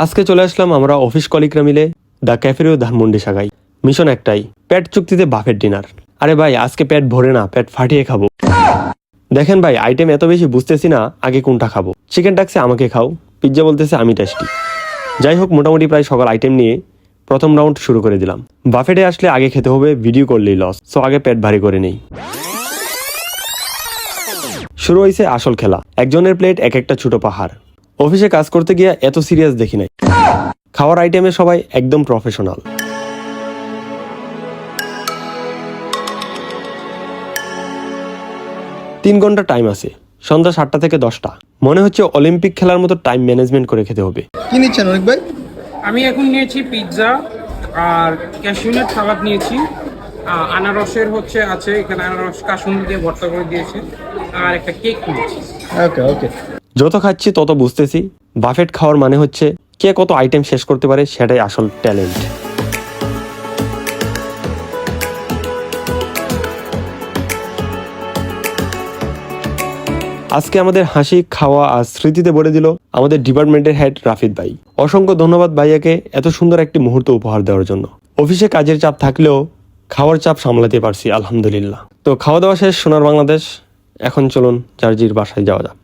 আজকে চলে আসলাম আমরা অফিস কলিগরা মিলে দ্য ক্যাফেরিও ধানমন্ডি সাগাই মিশন একটাই, পেট চুক্তিতে বাফের ডিনার। আরে ভাই, আজকে প্যাট ভরে না, পেট ফাটিয়ে খাব। দেখেন ভাই আইটেম এত বেশি বুঝতেছি না, আগে কোনটা খাব। চিকেন ডাকছে আমাকে খাও পিৎজা বলতেছে আমি টেস্টি যাই হোক, মোটামুটি প্রায় সকল আইটেম নিয়ে প্রথম রাউন্ড শুরু করে দিলাম। বাফেটে আসলে আগে খেতে হবে ভিডিও করলেই লস সো আগে পেট ভারী করে নেই। শুরু হয়েছে আসল খেলা। একজনের প্লেট এক একটা ছোট পাহাড়। অফিসে কাজ করতে গিয়ে এত সিরিয়াস দেখি নাই। খাওয়ার আইটেমে সবাই একদম প্রফেশনাল তিন ঘণ্টা টাইম আছে সন্ধ্যা সাতটা থেকে দশটা। মনে হচ্ছে অলিম্পিক খেলার মতো টাইম ম্যানেজমেন্ট করে খেতে হবে। কি নিচ্ছেন অনেক ভাই? আমি এখন নিয়েছি পিৎজা আর ক্যাশিউনাট সালাদ নিয়েছি। আনারসের হচ্ছে আছে এখানে আনারস কাসুন্দি দিয়ে ভর্তা করে দিয়েছে আর একটা কেক নিয়েছি। ওকে ওকে যত খাচ্ছি তত বুঝতেছি, বাফেট খাওয়ার মানে হচ্ছে কে কত আইটেম শেষ করতে পারে সেটাই আসল ট্যালেন্ট আজকে আমাদের হাসি, খাওয়া আর স্মৃতিতে ভরে দিল আমাদের ডিপার্টমেন্টের হেড রাফিদ ভাই। অসংখ্য ধন্যবাদ ভাইয়াকে এত সুন্দর একটি মুহূর্ত উপহার দেওয়ার জন্য। অফিসে কাজের চাপ থাকলেও খাওয়ার চাপ সামলাতে পারছি, আলহামদুলিল্লাহ। তো খাওয়া দাওয়া শেষ, সোনার বাংলাদেশ। এখন চলুন চার্জির বাসায় যাওয়া যাক।